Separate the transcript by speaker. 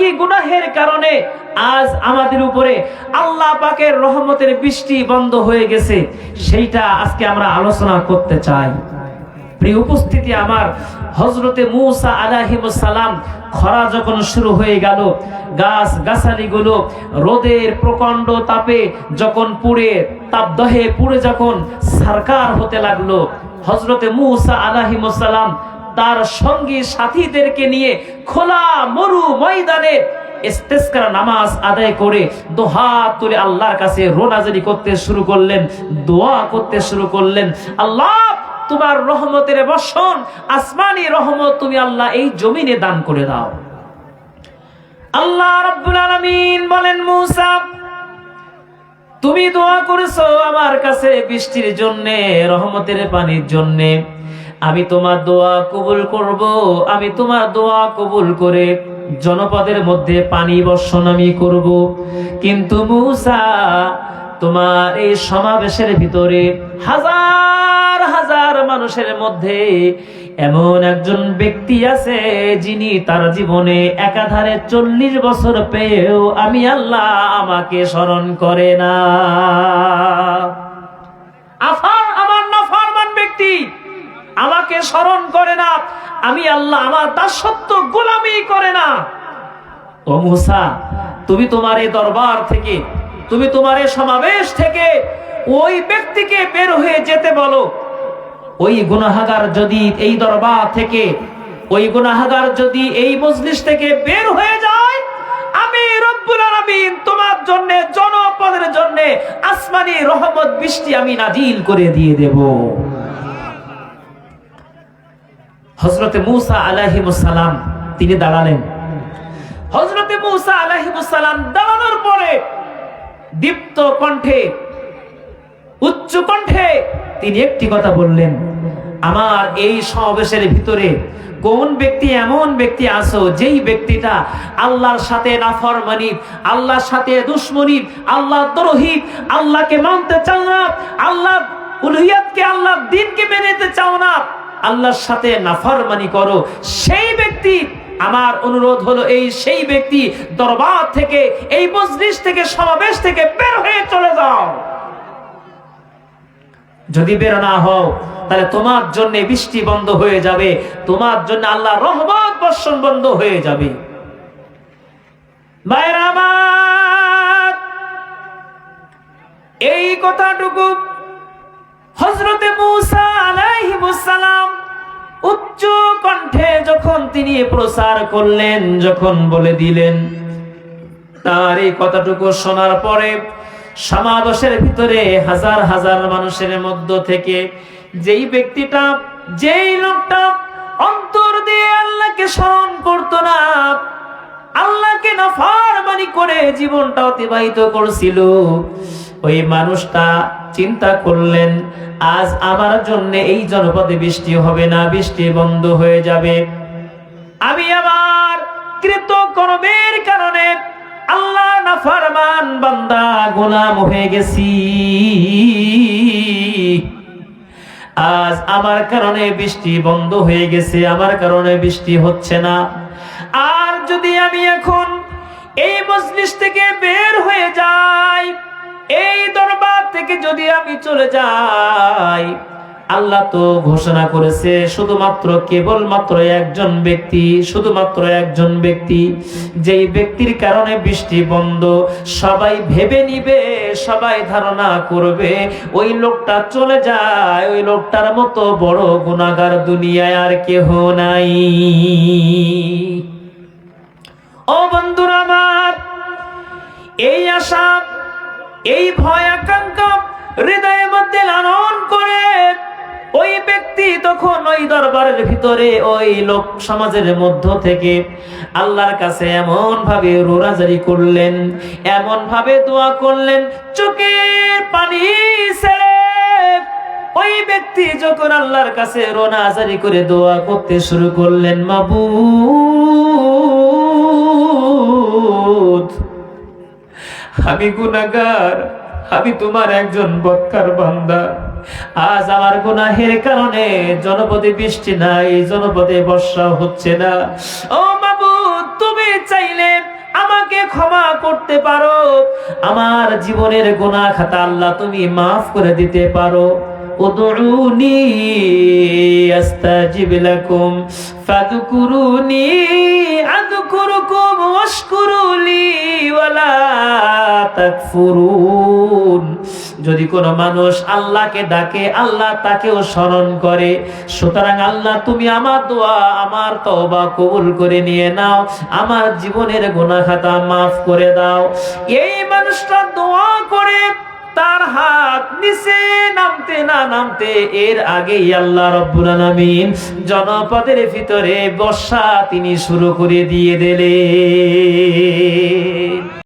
Speaker 1: কি গুনাহের কারণে আজ আমাদের উপরে আল্লাহ পাকের রহমতের বৃষ্টি বন্ধ হয়ে গেছে, সেইটা আজকে আমরা আলোচনা করতে চাই। প্রিয় উপস্থিতি, আমার হজরতে মুসা আলাহিমুসালাম খরা যখন শুরু হয়ে গেল, গাছ গাছালিগুলো রোদের প্রকাণ্ড তাপে যখন পুড়ে, তাপদহে পুড়ে যখন সরকার হতে লাগল হজরতে মুসা আলাহিমুসালাম তার সঙ্গী সাথীদেরকে নিয়ে খোলা মরু ময়দানে নামাজ আদায় করে দোহাত তুলে আল্লাহর কাছে রোনাজারি করতে শুরু করলেন, দোয়া করতে শুরু করলেন। আল্লাহ, তোমার রহমতের বর্ষণ, আসমানি রহমত তুমি আল্লাহ এই জমিনে দান করে দাও। আল্লাহ রাব্বুল আলামিন বলেন, মূসা, তুমি দোয়া করেছ আমার কাছে বৃষ্টির জন্যে, রহমতের পানির জন্যে। আমি তোমার দোয়া কবুল করব, আমি তোমার দোয়া কবুল করে জনপদের মধ্যে পানি বর্ষণ আমি করব। কিন্তু মূসা, তোমার এই সমাবেশের ভিতরে হাজার হাজার মানুষের মধ্যে এমন একজন ব্যক্তি আছে যিনি তার জীবনে একাধারে চল্লিশ বছর পেয়েও আমি আল্লাহ আমাকে স্মরণ করে না। ব্যক্তি আমাকে স্মরণ করে না। আমি আল্লাহ আমার দাসত্ব গোলামি করে না। ও মুসা, তুমি তোমার এই দরবার থেকে, তুমি তোমার এই সমাবেশ থেকে ওই ব্যক্তিকে বের হয়ে যেতে বলো। ওই গুনাহাগার যদি এই দরবার থেকে, ওই গুনাহাগার যদি এই মজলিস থেকে বের হয়ে যায়, আমি রব্বুল আলামিন তোমার জন্য, জনপদের জন্য আসমানি রহমত বৃষ্টি আমি নাজিল করে দিয়ে দেব। হজরতে মুসা আলাহিমুসালাম তিনি দাঁড়ালেন। হজরতে মুসা আলাহিমুসালাম দাঁড়ানোর পরে দীপ্ত কণ্ঠে, উচ্চ কণ্ঠে তিনি একটি কথা বললেন, আমার এই সমাবেশের ভিতরে কোন ব্যক্তি, এমন ব্যক্তি আছো যেই ব্যক্তিটা আল্লাহর সাথে নাফরমানি আল্লাহর সাথে দুশ্মনী আল্লাহ দ্রোহী, আল্লাহকে মানতে চাও না আল্লাহ উলহিয়াতকে আল্লাহ দিনকে মেনে চাও না? আল্লাহর সাথে নাফরমানি করো। সেই ব্যক্তি, আমার অনুরোধ হলো এই সেই ব্যক্তি দরবার থেকে, এই মজলিস থেকে, সমাবেশ থেকে বের হয়ে চলে যাও। যদি বের না হও, তাহলে তোমার জন্য বৃষ্টি বন্ধ হয়ে যাবে, তোমার জন্য আল্লাহ রহমত বর্ষণ বন্ধ হয়ে যাবে। এই কথাটুকু হজরতে মুসা কণ্ঠে যখন তিনি প্রচার করলেন, যখন বলে দিলেন, তার এই কথাটুকু শোনার পরে সমাবেশের ভিতরে হাজার হাজার মানুষের মধ্য থেকে যেই ব্যক্তিটা, যেই লোকটা অন্তর দিয়ে আল্লাহকে স্মরণ করতো না, আল্লাহকে নাফরমানি করে জীবনটা অতিবাহিত করছিল, ওই মানুষটা চিন্তা করলেন, আজ আমার জন্য এই জনপদে বৃষ্টি হবে না, বৃষ্টি বন্ধ হয়ে যাবে। আমি আমার কৃত কর্মের কারণে আল্লাহ নাফরমান বান্দা গোলাম হয়ে গেছি। আজ আমার কারণে বৃষ্টি বন্ধ হয়ে গেছে, আমার কারণে বৃষ্টি হচ্ছে না। আর যদি আমি এখন এই মজলিস থেকে বের থেকে যদি আমি চলে যাই, আল্লাহ তো ঘোষণা করেছে শুধুমাত্র কেবলমাত্র একজন ব্যক্তি, শুধুমাত্র একজন ব্যক্তি। যেই ব্যক্তির কারণে বৃষ্টি বন্ধ, সবাই ভেবে নিবে, সবাই ধারণা করবে, ওই লোকটা চলে যায়, ওই লোকটার মতো বড় গুণাগার দুনিয়ায় আর কেহ নাই। ও বন্ধুরা আমার, এই আশা, এই ভয় আকাঙ্ক্ষা হৃদয়ের মধ্যে লালন করে ওই ব্যক্তি তখন ওই দরবারের ভিতরে ওই লোক সমাজের মধ্য থেকে আল্লাহর কাছে এমন ভাবে রোরাজারি করলেন এমন ভাবে দোয়া করলেন, চোখের পানি ছেড়ে ওই ব্যক্তি যখন আল্লাহর কাছে রোনাজারি করে দোয়া করতে শুরু করলেন, মাবুদ, আমি গুনাগার আমি তোমার একজন বক্কার বান্দা। আজ আমার গুনাহের কারণে জনপদে বৃষ্টি নাই, জনপদে বর্ষা হচ্ছে না। ও বাবু তুমি চাইলে আমাকে ক্ষমা করতে পারো। আমার জীবনের গুনাহ খাতা আল্লাহ তুমি মাফ করে দিতে পারো। উদউনি আস্তাজিব লাকুম, ফাদকুরুনি আযকুরুকুম তাকফুরুন। যদি কোনো মানুষ আল্লাহকে ডাকে, আল্লাহ তাকেও স্মরণ করে। সুতরাং আল্লাহ, তুমি আমার দোয়া, আমার তওবা কবুল করে নিয়ে নাও। আমার জীবনের গুনাহ খাতা মাফ করে দাও। এই মানুষটা দোয়া করে, তার হাত নিচে নামতে না নামতে এর আগেই আল্লাহ রব্বুল আলামিন জনপদের ভিতরে বর্ষা তিনি শুরু করে দিয়ে দিলেন।